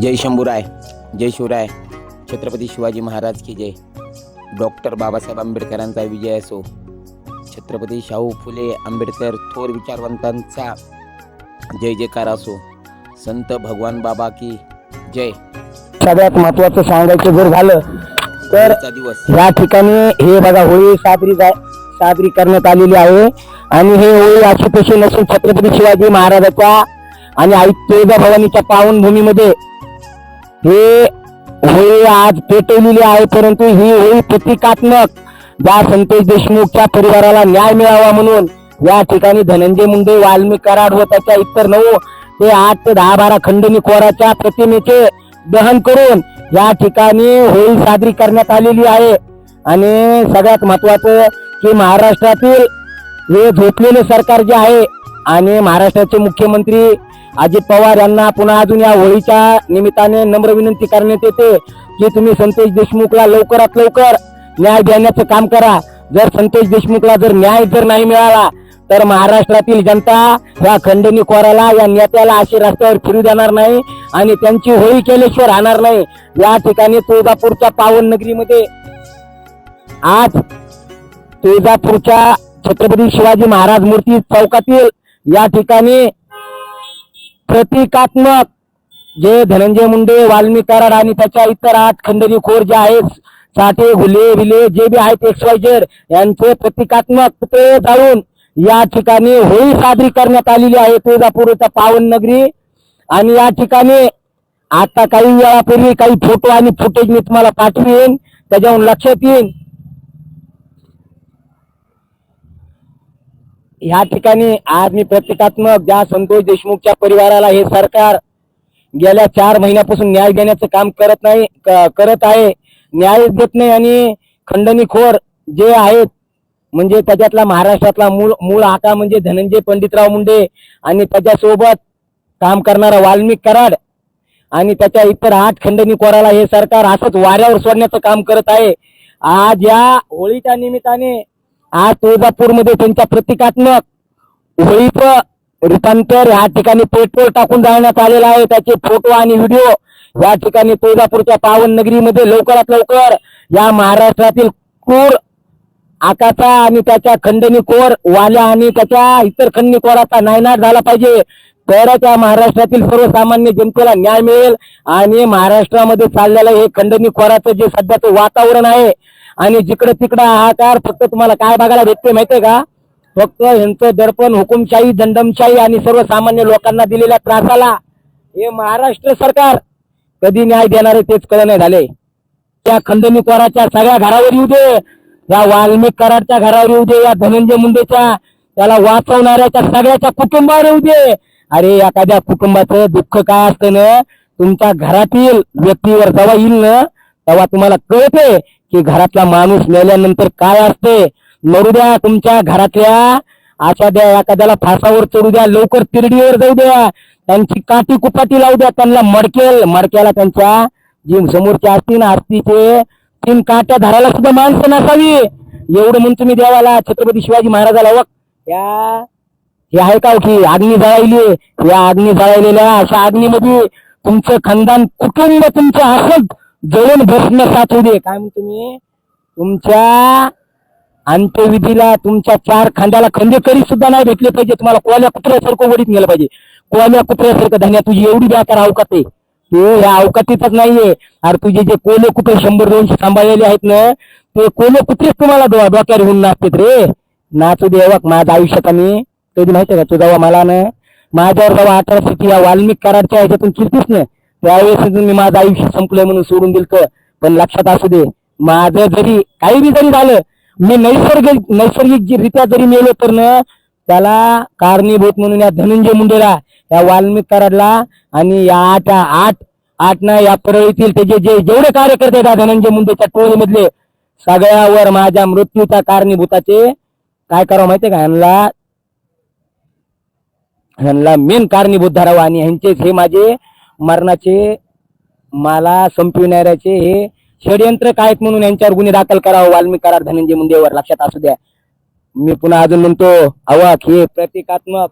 जय शंभूराय जय शिवराय. छत्रपती शिवाजी महाराज की जय. डॉक्टर बाबासाहेब आंबेडकरांचा विजय असो. छत्रपती शाहू फुले आंबेडकर थोर विचारवंतांचा जय जयकार असो. संत भगवान बाबा की जय. सगळ्यात महत्वाचं सांगायचं जर झालं तर दिवस. या ठिकाणी हे बघा होळी साजरी जा- साजरी करण्यात आलेली आहे. आणि हे होळी अशी तशी नसून छत्रपती शिवाजी महाराजाच्या आणि आई तुळजाभवानीच्या पावनभूमीमध्ये हे होळी आज पेटवलेली आहे परंतु ही होळी प्रतिकात्मक. ज्या संतोष देशमुखच्या परिवाराला न्याय मिळावा म्हणून या ठिकाणी धनंजय मुंडे वाल्मिक कराड व त्याच्या इतर नऊ ते आठ ते दहा बारा खंडणी कोराच्या प्रतिमेचे दहन करून या ठिकाणी होळी साजरी करण्यात आलेली आहे. आणि सगळ्यात महत्वाचं की महाराष्ट्रातील हे झोपलेले सरकार जे आहे आणि महाराष्ट्राचे मुख्यमंत्री अजित पवार यांना पुन्हा अजून या होळीच्या निमित्ताने नम्र विनंती करण्यात येते की तुम्ही संतोष देशमुखला लवकरात लवकर न्याय देण्याचं काम करा. जर संतोष देशमुखला जर न्याय जर नाही मिळाला तर महाराष्ट्रातील जनता या खंडणी कोराला या नेत्याला अशी रस्त्यावर फिरू देणार नाही आणि त्यांची होळी केल्याशिवाय राहणार नाही. या ठिकाणी तुळजापूरच्या पावन नगरीमध्ये आज तुळजापूरच्या छत्रपती शिवाजी महाराज मूर्ती चौकातील या ठिकाणी प्रतिकात्मक. जे धनंजय मुंडे वाल्मिकाराड आणि त्याच्या इतर आठ खंडणी खोर जे आहेत साठे घुले विले जे बी आहेत एक्स यांचे प्रतिकात्मक पुतळे जाळून या ठिकाणी होळी साजरी करण्यात आलेली आहे तुळजापूरच्या पावन नगरी. आणि या ठिकाणी आता काही वेळापूर्वी काही फोटो आणि फुटेज मी तुम्हाला पाठवीन. त्याच्याहून लक्षात येईन. ह्या ठिकाणी आज मी प्रतिकात्मक ज्या संतोष देशमुखच्या परिवाराला हे सरकार गेल्या चार महिन्यापासून न्याय देण्याचं काम करत नाही करत आहे न्याय देत नाही आणि खंडणीखोर जे आहेत म्हणजे त्याच्यातला महाराष्ट्रातला मूळ मूळ हाका म्हणजे धनंजय पंडितराव मुंडे आणि त्याच्यासोबत काम करणारा वाल्मिक कराड आणि त्याच्या इतर आठ खंडणी कोराला हे सरकार असंच वाऱ्यावर सोडण्याचं काम करत आहे. आज या होळीच्या निमित्ताने आज तुळजापूरमध्ये त्यांच्या प्रतिकात्मक होळीचं रूपांतर या ठिकाणी पेट्रोल टाकून जाण्यात आलेलं आहे. त्याचे फोटो आणि व्हिडिओ या ठिकाणी तुळजापूरच्या पावन नगरीमध्ये लवकरात लवकर या महाराष्ट्रातील क्रूर आकाचा आणि त्याच्या खंडणीकोर वाल्या आणि त्याच्या इतर खंडणीकोराचा नायनाट झाला पाहिजे. तरच या महाराष्ट्रातील सर्वसामान्य जनतेला न्याय मिळेल आणि महाराष्ट्रामध्ये चाललेलं हे खंडणीखोराचं जे सध्याचं वातावरण आहे आणि जिकडे तिकडे हाकार फक्त तुम्हाला काय बघायला भेटते माहितीये का? फक्त यांचं दर्पण हुकुमशाही दंडमशाही आणि सर्वसामान्य लोकांना दिलेल्या त्रासाला हे महाराष्ट्र सरकार कधी न्याय देणारे तेच कळ नाही झाले त्या खंडणीकोराच्या सगळ्या घरावर येऊ दे या वाल्मिक कराडच्या घरावर येऊ दे या धनंजय मुंडेच्या त्याला वाचवणाऱ्याच्या सगळ्याच्या कुटुंबावर येऊ दे. अरे एखाद्या कुटुंबाचं दुःख काय असतं ना? तुमच्या घरातील व्यक्तीवर जेव्हा येईल ना तेव्हा तुम्हाला कळते की घरातला माणूस मेल्यानंतर काय असते? मरू द्या तुमच्या घरातल्या. अशा द्या एखाद्याला फासावर चढू द्या लवकर तिरडीवर जाऊ द्या. त्यांची काठी कुपाटी लावू द्या त्यांना मडकेल. मडक्याला त्यांच्या जी समोरच्या असतील ना आरतीचे तीन काट्या धरायला सुद्धा माणसं नसावी. एवढं म्हणून तुम्ही देवाला छत्रपती शिवाजी महाराजाला वक. या हे आहे का हो की अग्नी जळायली? या अग्नी जळायलेल्या अशा अग्नीमध्ये तुमचं खानदान कुटुंब तुमचं असंच जळून भस्म साचू दे. काय म्हणतो मी? तुमच्या अंत्यविधीला तुमच्या चार खांद्याला खंदेकरी सुद्धा नाही भेटले पाहिजे. तुम्हाला कोल्या कुत्र्यासारखं वडीत नेलं पाहिजे. कोल्या कुत्र्यासारखं धन्या तुझी एवढी बेकार अवकात आहे. तू ह्या अवकातीतच नाहीये. अरे तुझे जे कोले कुत्रे शंभर दोनशे सांभाळलेले आहेत ना ते कोले कुत्रेच तुम्हाला डो- डोक्यावर होऊन नाचतात रे. नाचू दे माझ्या माझं आयुष्यात आम्ही कधी माहिती का तू जेव्हा मला ना माझ्यावर जेव्हा अठरा किंवा या वाल्मिक कराडच्या ह्याच्यातून चिरतीस ना. त्यावेळेस मी माझं आयुष्य संपलंय म्हणून सोडून दिलं पण लक्षात असू दे माझं जरी काही बी जरी झालं मी नैसर्गिक नैसर्गिक जी रित्या जरी मेलो तर ना त्याला कारणीभूत म्हणून या धनंजय मुंडेला या वाल्मिक कराडला आणि या आठ आठ आठ ना या परळीतील त्याचे जे जेवढे कार्यकर्ते आहेत धनंजय मुंडेच्या टोळीमधले सगळ्यावर माझ्या मृत्यूच्या कारणीभूताचे काय करावं माहितीये का? ह्यांना ह्यांना मेन कारणीभूत धरावं आणि ह्यांचेच हे माझे मरणाचे मला संपविणाऱ्याचे हे षडयंत्र काय आहेत म्हणून यांच्यावर गुन्हे दाखल करावं वाल्मिक करार धनंजय मुंडेवर. लक्षात असू द्या. मी पुन्हा अजून म्हणतो अवाक हे प्रतिकात्मक.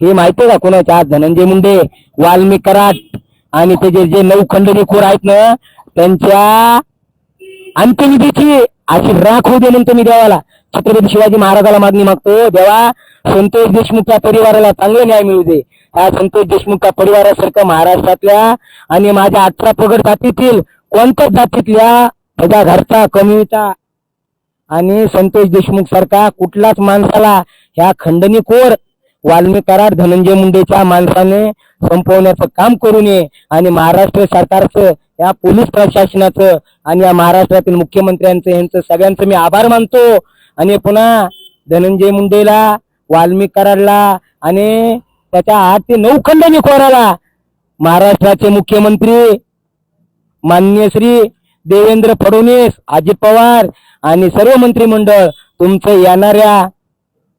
हे माहिती का कोणाच्या? आज धनंजय मुंडे वाल्मिक कराट आणि त्याचे जे नऊ खंडणीखोर आहेत ना त्यांच्या अंत्यविधीची अशी राख होऊ दे म्हणतो मी देवाला. छत्रपती शिवाजी महाराजाला मागणी मागतो देवा संतोष देशमुखच्या परिवाराला चांगला न्याय मिळू दे. ह्या संतोष देशमुखच्या परिवारासारखं महाराष्ट्रातल्या आणि माझ्या अठरा पगड जातीतील कोणत्याच जातीतल्या त्याच्या घरचा कमीचा आणि संतोष देशमुख सारखा कुठलाच माणसाला ह्या खंडणीखोर वाल्मी करार धनंजय मुंडेच्या माणसाने संपवण्याचं काम करू नये आणि महाराष्ट्र सरकारचं या पोलीस प्रशासनाचं आणि या महाराष्ट्रातील मुख्यमंत्र्यांचं यांचं सगळ्यांचं मी आभार मानतो. आणि पुन्हा धनंजय मुंडेला वाल्मिक कराडला आणि त्याच्या आठ ते नऊ खंडणीखोराला महाराष्ट्राचे मुख्यमंत्री माननीय श्री देवेंद्र फडणवीस अजित पवार आणि सर्व मंत्रिमंडळ तुमचं येणाऱ्या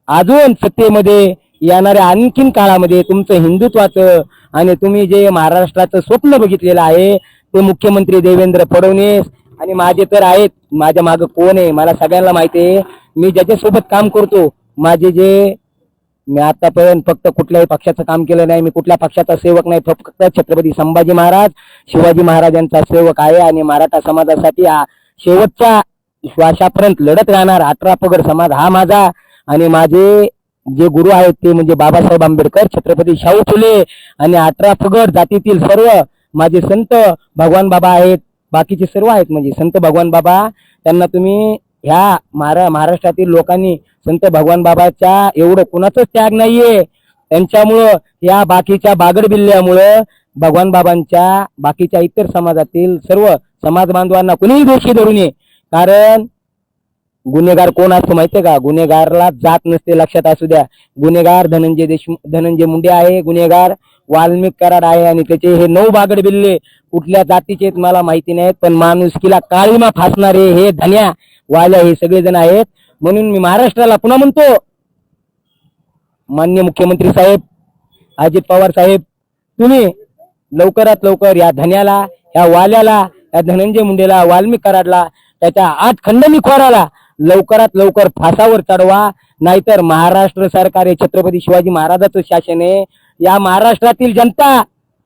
अजून सत्तेमध्ये येणाऱ्या आणखीन काळामध्ये तुमचं हिंदुत्वाचं आणि तुम्ही जे महाराष्ट्राचं स्वप्न बघितलेलं आहे ते मुख्यमंत्री देवेंद्र फडणवीस आणि माझे तर आहेत. माझ्या मागं कोण आहे? मला सगळ्यांना माहिती आहे. मी ज्याच्यासोबत काम करतो माझे जे मी आतापर्यंत फक्त कुठल्याही पक्षाचं काम केलं नाही मी कुठल्या पक्षाचा सेवक नाही फक्त छत्रपती संभाजी महाराज शिवाजी महाराजांचा सेवक आहे आणि मराठा समाजासाठी हा शेवटच्या श्वासापर्यंत लढत राहणार अठरा पगर समाज हा माझा आणि माझे जे गुरु आहेत ते म्हणजे बाबासाहेब आंबेडकर छत्रपती शाहू फुले आणि अठरा पगड जातीतील सर्व माझे संत भगवान बाबा आहेत बाकीचे सर्व आहेत म्हणजे संत भगवान बाबा त्यांना तुम्ही ह्या महारा महाराष्ट्रातील लोकांनी संत भगवान बाबाच्या एवढं कुणाचंच त्याग नाहीये. त्यांच्यामुळं या बाकीच्या बागड बिल्ल्यामुळं भगवान बाबांच्या बाकीच्या इतर समाजातील सर्व समाज बांधवांना कुणीही दोषी धरू नये. कारण गुन्हेगार कोण असतो माहितीये का? गुन्हेगारला जात नसते लक्षात असू द्या. गुन्हेगार धनंजय देशमुख धनंजय मुंडे आहे गुन्हेगार वाल्मिक कराड आहे आणि त्याचे हे नऊ बागड बिल्ले कुठल्या जातीचे मला माहिती नाहीत पण माणुसकीला काळीमा फासणारे हे धन्या वाल्या हे सगळेजण आहेत. म्हणून मी महाराष्ट्राला पुन्हा म्हणतो मान्य मुख्यमंत्री साहेब अजित पवार साहेब तुम्ही लवकरात लवकर या धन्याला या वाल्याला या धनंजय मुंडेला वाल्मिक कराडला त्याच्या आठ खंडणी खोराला लवकरात लवकर फासावर चढवा. नाहीतर महाराष्ट्र सरकार हे छत्रपती शिवाजी महाराजाचं शासन आहे. या महाराष्ट्रातील जनता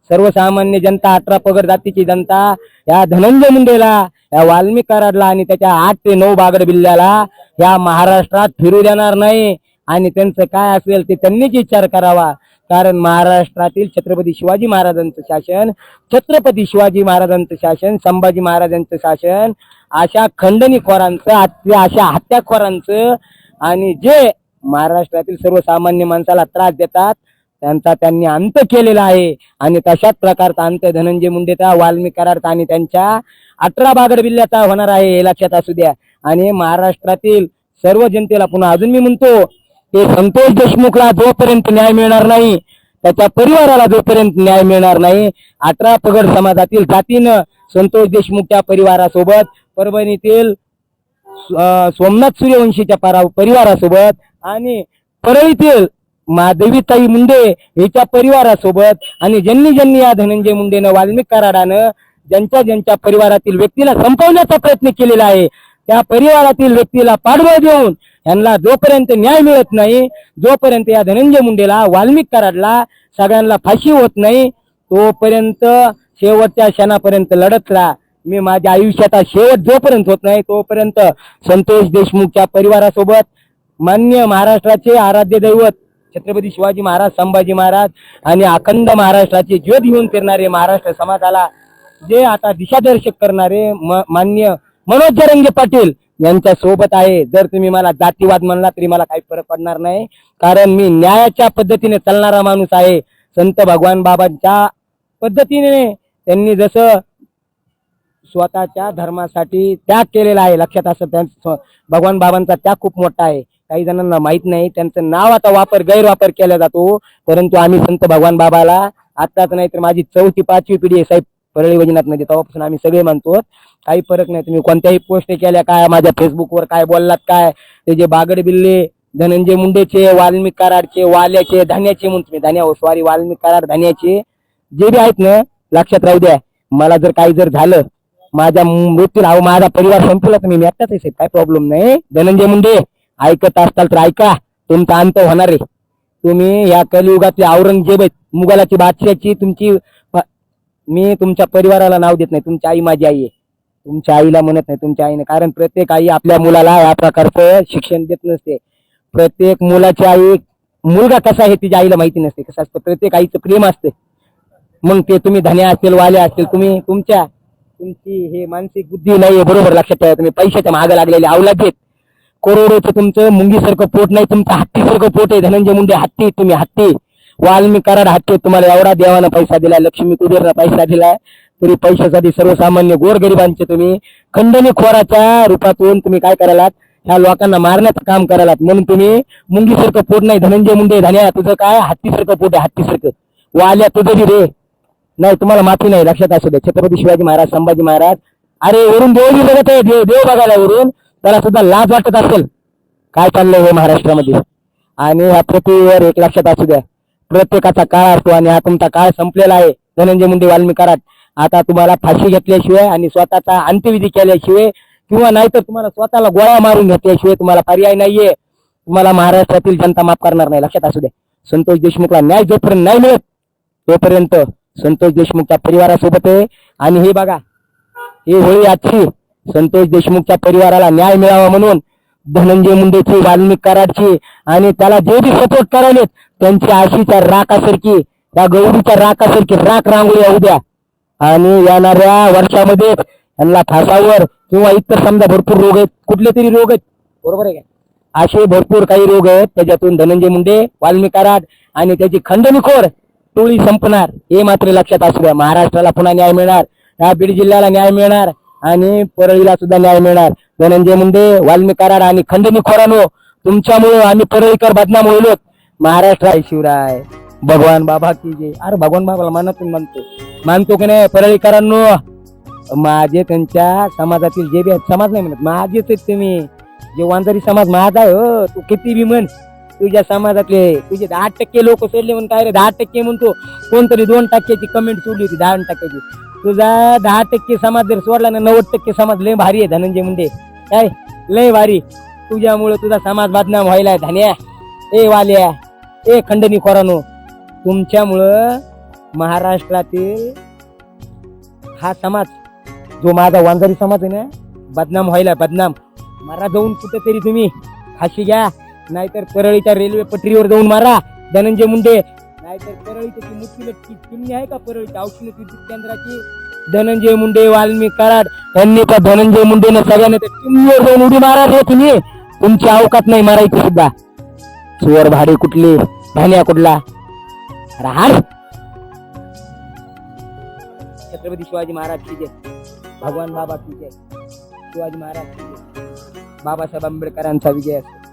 सर्वसामान्य जनता अठरा पगड जातीची जनता या धनंजय मुंडेला या वाल्मिकाराडला आणि त्याच्या आठ ते नऊ बागड बिल्ल्याला या महाराष्ट्रात फिरू देणार नाही. आणि त्यांचं काय असेल ते त्यांनीच विचार करावा. कारण महाराष्ट्रातील छत्रपती शिवाजी महाराजांचं शासन छत्रपती शिवाजी महाराजांचं शासन संभाजी महाराजांचं शासन अशा खंडणीखोरांचं आ- अशा हत्याखोरांचं आणि जे महाराष्ट्रातील सर्वसामान्य माणसाला त्रास देतात त्यांचा त्यांनी अंत केलेला आहे. आणि तशाच प्रकारचा अंत धनंजय मुंडेचा वाल्मिक आणि त्यांच्या अठरा बागड बिल्ल्याचा होणार आहे हे लक्षात असू द्या. आणि महाराष्ट्रातील सर्व जनतेला पुन्हा अजून मी म्हणतो ते संतोष देशमुखला जोपर्यंत न्याय मिळणार नाही त्याच्या परिवाराला जोपर्यंत न्याय मिळणार नाही अठरा पगड समाजातील जातीनं संतोष देशमुखच्या परिवारासोबत परभणीतील सोमनाथ सूर्यवंशीच्या परा परिवारासोबत आणि परळीतील देवीताई मुंडे हिच्या परिवारासोबत आणि ज्यांनी ज्यांनी या धनंजय मुंडेनं वाल्मिक कराडानं ज्यांच्या ज्यांच्या परिवारातील व्यक्तीला संपवण्याचा प्रयत्न केलेला आहे त्या परिवारातील व्यक्तीला पाठबळ देऊन यांना जोपर्यंत न्याय मिळत नाही जोपर्यंत या धनंजय मुंडेला वाल्मिक कराडला सगळ्यांना फाशी होत नाही तोपर्यंत शेवटच्या क्षणापर्यंत लढत राहा मी माझ्या आयुष्याचा शेवट जोपर्यंत होत नाही तोपर्यंत संतोष देशमुखच्या परिवारासोबत मान्य महाराष्ट्राचे आराध्य दैवत छत्रपती शिवाजी महाराज संभाजी महाराज आणि अखंड महाराष्ट्राची ज्योत घेऊन फिरणारे महाराष्ट्र समाजाला जे आता दिशादर्शक करणारे म- मान्य मनोज जरंगे पाटील यांच्या सोबत आहे. जर तुम्ही मला जातीवाद म्हणला तरी मला काही फरक पडणार नाही. कारण मी न्यायाच्या पद्धतीने चालणारा माणूस आहे. संत भगवान बाबांच्या पद्धतीने त्यांनी जसं स्वतःच्या धर्मासाठी त्याग केलेला आहे. लक्षात असं त्यांचं भगवान बाबांचा त्याग खूप मोठा आहे. काही जणांना माहीत नाही त्यांचं नावाचा वापर गैरवापर केला जातो. परंतु आम्ही संत भगवान बाबाला आत्ताच नाही तर माझी चौथी पाचवी पिढी आहे साहेब परळी वजनात मध्ये तेव्हापासून आम्ही सगळे मानतो काही फरक नाही. तुम्ही कोणत्याही पोस्ट केल्या काय माझ्या फेसबुकवर काय बोललात काय? ते जे बागड बिल्ले धनंजय मुंडेचे वाल्मिक कराडचे वाल्याचे धान्याचे म्हणून तुम्ही धान्या सॉरी हो, वाल्मिक कराड धान्याचे. जे बी आहेत ना लक्षात राहू द्या. मला जर काही जर झालं माझ्या मृत्यूला अहो माझा परिवार संपला तर मी आत्ताच आहे साहेब, काय प्रॉब्लेम नाही. धनंजय मुंडे ऐकत असताल तर ऐका तुमचा अंत होणार आहे. तुम्ही या कलियुगातले औरंगजेब आहेत मुघलाची बादशाची तुमची मी तुमच्या परिवाराला नाव देत नाही तुमची आई माझी आई आहे. तुमच्या आईला म्हणत नाही तुमच्या आईने कारण प्रत्येक आई आपल्या मुलाला या प्रकारचं शिक्षण देत नसते. प्रत्येक मुलाची आई मुलगा कसा आहे तिच्या आईला माहिती नसते कसं असतं प्रत्येक आईचं प्रेम असते. मग ते तुम्ही धने असतील वाले असतील तुम्ही तुमच्या तुमची हे मानसिक बुद्धी नाहीये बरोबर लक्षात ठेवा तुम्ही पैशाच्या मागे लागलेले अवलाद आहेत. कोरोडोचं तुमचं मुंगीसारखं पोट नाही तुमचं हत्तीसारखं पोट आहे. धनंजय मुंडे हत्ती तुम्ही हत्ती. वाल्मी कराड हत्ती तुम्हाला एवढा देवानं पैसा दिला लक्ष्मी कुबेरनं पैसा दिलाय. तरी पैशासाठी सर्वसामान्य गोरगरिबांचे तुम्ही खंडणी खोराच्या रूपातून तुम्ही काय करायलात? ह्या लोकांना मारण्याचं काम करायलात. म्हणून तुम्ही मुंगीसारखं पोट नाही. धनंजय मुंडे धन्या तुझं काय? हत्तीसारखं पोट आहे हत्तीसारखं. वाल्या तुझं बी रे. नाही तुम्हाला माफी नाही. लक्षात असू द्या. छत्रपती शिवाजी महाराज संभाजी महाराज. अरे वरून देवगी बघत आहे. देव देव बघायला वरून. त्याला सुद्धा लाज वाटत असेल. काय चाललंय हे महाराष्ट्रामध्ये? आणि ह्या पृथ्वीवर एक लक्षात असू द्या. प्रत्येकाचा काळ असतो आणि हा तुमचा काळ संपलेला आहे. धनंजय मुंडे वाल्मिकारात आता तुम्हाला फाशी घेतल्याशिवाय आणि स्वतःचा अंत्यविधी केल्याशिवाय किंवा नाहीतर तुम्हाला स्वतःला गोळा मारून घेतल्याशिवाय तुम्हाला पर्याय नाहीये. तुम्हाला महाराष्ट्रातील जनता माफ करणार नाही. लक्षात असू द्या. संतोष देशमुखला न्याय जोपर्यंत नाही मिळत तोपर्यंत संतोष देशमुखच्या परिवारासोबत आहे. आणि हे बघा ही होळी आजची संतोष देशमुखच्या परिवाराला न्याय मिळावा म्हणून धनंजय मुंडेची वाल्मिक कराडची आणि त्याला जे बी सपोर्ट करायलेत त्यांची आशीच्या राखासारखी त्या गौरीच्या राखासारखी राख रांगोळी येऊ द्या. आणि येणाऱ्या वर्षामध्ये यांना फासावर किंवा इतर समजा भरपूर रोग आहेत कुठले तरी रोग आहेत. बरोबर आहे का? असे भरपूर काही रोग आहेत त्याच्यातून धनंजय मुंडे वाल्मिक कराड आणि त्याची खंडणीखोर टोळी संपणार हे मात्र लक्षात असू द्या. महाराष्ट्राला पुन्हा न्याय मिळणार या बीड जिल्ह्याला न्याय मिळणार आणि परळीला सुद्धा न्याय मिळणार. धनंजय मुंडे वाल्मिक कराड आणि खंडणीखोरानो तुमच्यामुळे आम्ही परळीकर बदनाम होईल महाराष्ट्र आहे शिवराय. भगवान बाबा की जे अरे भगवान बाबाला मानतून मानतो. मानतो की नाही परळीकरांनो? माझे त्यांच्या समाजातील जे बी आहेत समाज नाही म्हणत माझेच आहेत तुम्ही. जे वांजारी समाज माझा आहे हो. तू किती बी म्हण. तुझ्या समाजातले तुझे दहा टक्के लोक सोडले म्हणून काय रे? दहा टक्के म्हणतो. कोणतरी दोन टक्क्याची कमेंट सोडली होती दहा टक्क्याची. तुझा दहा टक्के समाज जर सोडला ना नव्वद टक्के समाज लय भारी आहे धनंजय मुंडे. काय? लय भारी. तुझ्यामुळं तुझा समाज बदनाम व्हायला धन्या. ए वाल्या. ए खंडणी खोरानो. तुमच्यामुळं महाराष्ट्रातील हा समाज जो माझा वांजारी समाज आहे ना बदनाम व्हायला बदनाम. मारा जाऊन कुठेतरी तुम्ही. फाशी घ्या. नाहीतर परळीच्या रेल्वे पटरीवर जाऊन मारा. धनंजय मुंडे नाहीतर परळी त्याची मोठी लटकी चिमणी आहे का परळीच्या औषध विद्युत केंद्राची. धनंजय मुंडे वाल्मी कराड यांनी का धनंजय मुंडेनं सगळ्यांनी त्या चिमणीवर जाऊन उडी मारा रे तुम्ही. तुमची अवकात नाही मारायची सुद्धा. सुवर भाडे कुठले? भाण्या कुठला? राहाड. छत्रपती शिवाजी महाराज की जय. भगवान बाबा की जय. शिवाजी महाराज की जय. बाबासाहेब आंबेडकरांचा विजय असतो